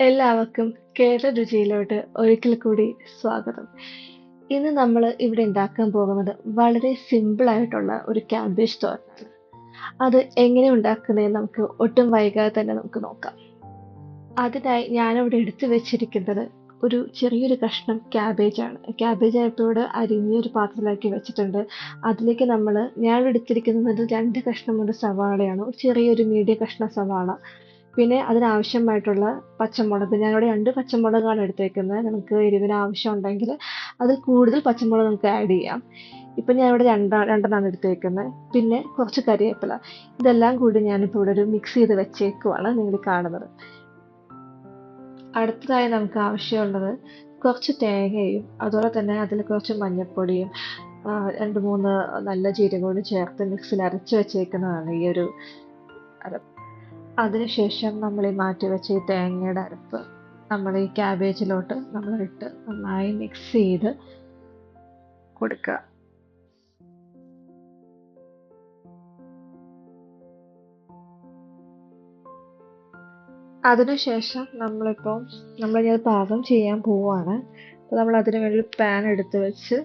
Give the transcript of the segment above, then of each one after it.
എല്ലാവർക്കും കേരള രുചിയിലോട്ട് ഒരിക്കൽ കൂടി സ്വാഗതം. ഇന്ന് നമ്മൾ ഇവിടെ ഉണ്ടാക്കാൻ പോകുന്നത് വളരെ സിമ്പിൾ ആയിട്ടുള്ള ഒരു ക്യാബേജ് തോരനാണ്. അത് എങ്ങനെ ഉണ്ടാക്കുന്നതെന്ന് നമുക്ക് ഒട്ടും വൈകാതെ തന്നെ നമുക്ക് നോക്കാം. അതിനായി ഞാനിവിടെ എടുത്തു വെച്ചിരിക്കുന്നത് ഒരു ചെറിയൊരു കഷ്ണം ക്യാബേജ് ആണ്. ക്യാബേജ് ആയപ്പോഴോട് അരിഞ്ഞൊരു പാത്രത്തിലാക്കി വെച്ചിട്ടുണ്ട്. അതിലേക്ക് നമ്മൾ ഞാൻ എടുത്തിരിക്കുന്നത് രണ്ട് കഷ്ണം ഒരു സവാളയാണ്. ഒരു ചെറിയൊരു മീഡിയ കഷ്ണം സവാള. പിന്നെ അതിനാവശ്യമായിട്ടുള്ള പച്ചമുളക്. ഞാനിവിടെ രണ്ട് പച്ചമുളകാണ് എടുത്തേക്കുന്നത്. നമുക്ക് എരിവിന് ആവശ്യം ഉണ്ടെങ്കിൽ അതിൽ കൂടുതൽ പച്ചമുളക് നമുക്ക് ആഡ് ചെയ്യാം. ഇപ്പം ഞാനിവിടെ രണ്ടാ രണ്ടെണ്ണമാണ് എടുത്തേക്കുന്നത്. പിന്നെ കുറച്ച് കറിവേപ്പില ഇതെല്ലാം കൂടി ഞാനിപ്പോൾ ഇവിടെ ഒരു മിക്സ് ചെയ്ത് വെച്ചേക്കുവാണ് നിങ്ങൾ കാണുന്നത്. അടുത്തതായി നമുക്ക് ആവശ്യമുള്ളത് കുറച്ച് തേങ്ങയും അതുപോലെ തന്നെ അതിൽ കുറച്ച് മഞ്ഞൾപ്പൊടിയും രണ്ട് മൂന്ന് നല്ല ജീരകവും ചേർത്ത് മിക്സിൽ അരച്ച് വെച്ചേക്കുന്നതാണ് ഈ ഒരു അരപ്പ് അതിനുശേഷം നമ്മൾ ഈ മാറ്റി വെച്ച ഈ തേങ്ങയുടെ അരപ്പ് നമ്മൾ ഈ ക്യാബേജിലോട്ട് നമ്മൾ ഇട്ട് നന്നായി മിക്സ് ചെയ്ത് കൊടുക്കുക അതിനുശേഷം നമ്മളിപ്പോൾ നമ്മൾ അത് പാകം ചെയ്യാൻ പോവുകയാണ് അപ്പോൾ നമ്മൾ അതിന് വേണ്ടി പാൻ എടുത്ത് വെച്ച്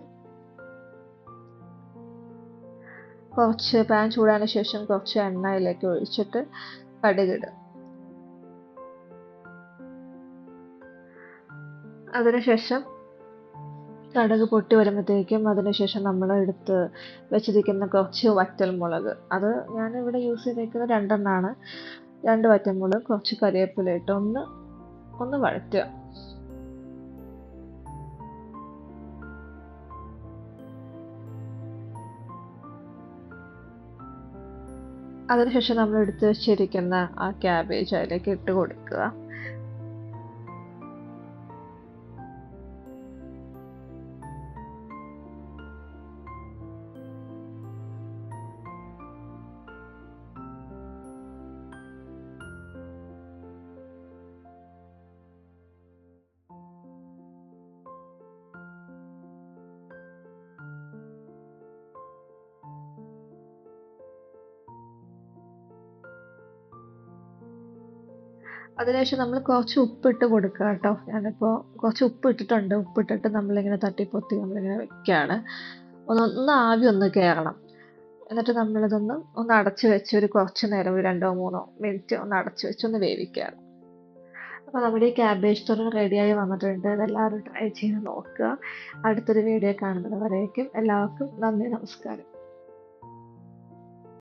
കുറച്ച് പാൻ ചൂടാന ശേഷം കുറച്ച് എണ്ണയിലേക്ക് ഒഴിച്ചിട്ട് കടുകിടുക അതിനുശേഷം കടുക് പൊട്ടി വരുമ്പോഴത്തേക്കും അതിനുശേഷം നമ്മൾ എടുത്ത് വെച്ചിരിക്കുന്ന കുറച്ച് വറ്റൽമുളക് അത് ഞാനിവിടെ യൂസ് ചെയ്തേക്കുന്നത് രണ്ടെണ്ണമാണ് രണ്ട് വറ്റൽമുളക് കുറച്ച് കറിവേപ്പില ഇട്ട് ഒന്ന് ഒന്ന് വഴറ്റുക. അതിനുശേഷം നമ്മൾ എടുത്ത് വെച്ചിരിക്കുന്ന ആ ക്യാബേജ് അതിലേക്ക് ഇട്ട് കൊടുക്കുക. അതിനുശേഷം നമ്മൾ കുറച്ച് ഉപ്പിട്ട് കൊടുക്കുക കേട്ടോ. ഞാനിപ്പോൾ കുറച്ച് ഉപ്പ് ഇട്ടിട്ടുണ്ട് ഉപ്പിട്ടിട്ട് നമ്മളിങ്ങനെ തട്ടിപ്പൊത്തി നമ്മളിങ്ങനെ വെക്കുകയാണ്. ഒന്ന് ഒന്ന് ആവി ഒന്ന് കയറണം എന്നിട്ട് നമ്മളിതൊന്ന് ഒന്ന് അടച്ച് വെച്ച് ഒരു കുറച്ച് നേരം ഒരു രണ്ടോ മൂന്നോ മിനിറ്റ് ഒന്ന് അടച്ച് വെച്ച് ഒന്ന് വേവിക്കുകയാണ്. അപ്പോൾ നമ്മുടെ ഈ ക്യാബേജ് തോരൻ റെഡിയായി വന്നിട്ടുണ്ട്. ഇതെല്ലാവരും ട്രൈ ചെയ്ത് നോക്കുക. അടുത്തൊരു വീഡിയോ കാണുന്നത് വരേക്കും. എല്ലാവർക്കും നന്ദി നമസ്കാരം.